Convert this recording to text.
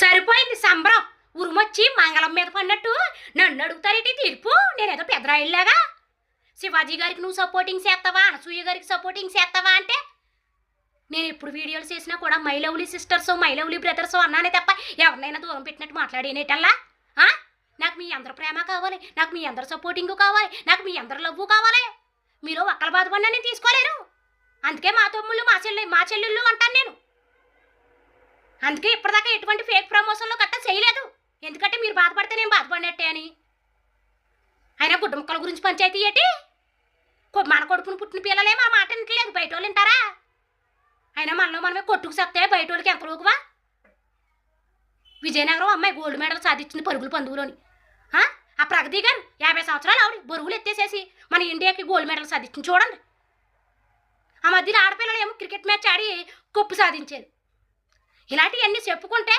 సరిపోయింది సంబరం. ఉరుమొచ్చి మంగళం మీద పడినట్టు నన్ను అడుగుతారేటి తీర్పు? నేనేదో పెద్దరాయిల్లాగా. శివాజీ గారికి నువ్వు సపోర్టింగ్ చేస్తావా? అనసూయ గారికి సపోర్టింగ్ చేస్తావా అంటే? నేను ఎప్పుడు వీడియోలు చేసినా కూడా my lovely sisters my lovely brothers అన్నానే తప్ప ఎవరినైనా దూరం పెట్టినట్టు మాట్లాడేనేటల్లా? నాకు మీ అందరి ప్రేమ కావాలి. నాకు మీ అందరి సపోర్టింగ్ కావాలి. నాకు మీ అందరి లవ్వు కావాలి. మీరు ఒక్కల బాధపడినా నేను తీసుకోలేరు అందుకే మా తమ్ముళ్ళు మా చెల్లి మా చెల్లెళ్ళు అంటాను నేను. అందుకే ఇప్పటిదాకా ఎటువంటి ఫేక్ ప్రమోషన్లో గట్ట చేయలేదు. ఎందుకంటే మీరు బాధపడితే నేను బాధపడినట్టే అని. అయినా గుడ్డ ముక్కల గురించి పంచాయతీ ఏంటి? మన కొడుకుని పుట్టిన పిల్లలే మా మాట వినట్లేదు. బయట వాళ్ళు వింటారా? అయినా మనలో మనమే కొట్టుకు సత్తే బయట వాళ్ళకి ఎంత లోకువా విజయనగరం అమ్మాయి గోల్డ్ మెడల్ సాధించింది పరుగులు పందువులోని. ఆ? ప్రగతి గారు యాభై సంవత్సరాలు ఆవిడ బరువులు ఎత్తేసేసి మన ఇండియాకి గోల్డ్ మెడల్ సాధించింది చూడండి. ఆ మధ్యన ఆడపిల్లలు ఏమో క్రికెట్ మ్యాచ్ ఆడి కొప్పు సాధించారు. ఇలాంటివన్నీ చెప్పుకుంటే